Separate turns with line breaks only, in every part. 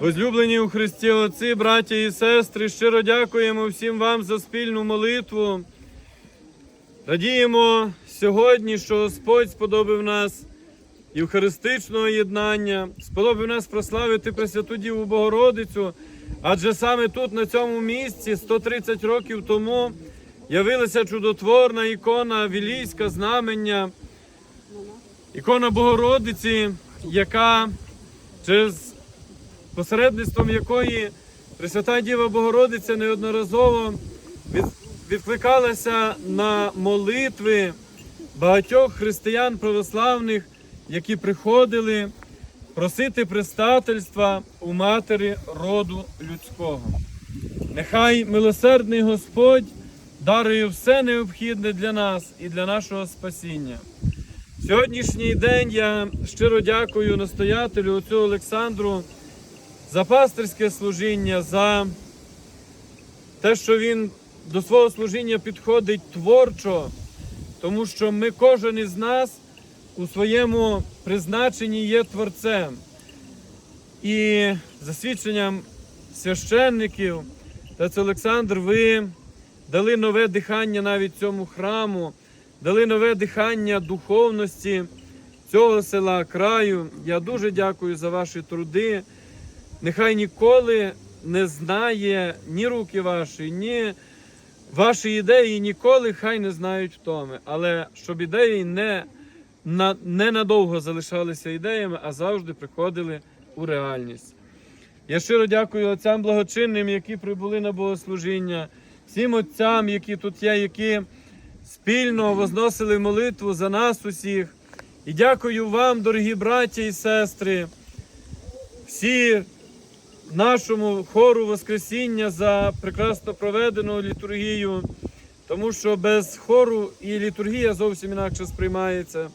Возлюблені у Христі Отці, браття і сестри, щиро дякуємо всім вам за спільну молитву. Радіємо сьогодні, що Господь сподобав нас євхаристичного єднання, сподобав нас прославити Пресвяту Діву Богородицю, адже саме тут, на цьому місці, 130 років тому, явилася чудотворна ікона Вілійська знамення, ікона Богородиці, яка через посередництвом якої Пресвята Діва Богородиця неодноразово відкликалася на молитви багатьох християн православних, які приходили просити пристательства у матері роду людського. Нехай милосердний Господь дарує все необхідне для нас і для нашого спасіння. Сьогоднішній день я щиро дякую настоятелю отцю Олександру за пастирське служіння, за те, що він до свого служіння підходить творчо, тому що ми, кожен із нас у своєму призначенні є творцем. І за свідченням священників, отець Олександр, ви дали нове дихання навіть цьому храму, дали нове дихання духовності цього села, краю. Я дуже дякую за ваші труди. Нехай ніколи не знає ні руки ваші, ні ваші ідеї ніколи хай не знають втоми. Але щоб ідеї не, на, не надовго залишалися ідеями, а завжди приходили у реальність. Я щиро дякую отцям благочинним, які прибули на богослужіння, всім отцям, які тут є, які спільно возносили молитву за нас усіх. І дякую вам, дорогі браття і сестри, всі нашому хору Воскресіння за прекрасно проведену літургію, тому що без хору і літургія зовсім інакше сприймається.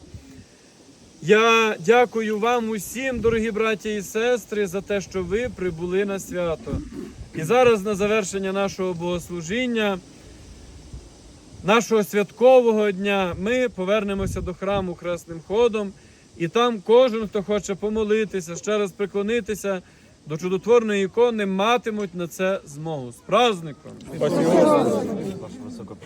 Я дякую вам усім, дорогі браті і сестри, за те, що ви прибули на свято. І зараз на завершення нашого богослужіння, нашого святкового дня, ми повернемося до храму Красним ходом, і там кожен, хто хоче помолитися, ще раз приклонитися до чудотворної ікони, матимуть на це змогу. З праздником!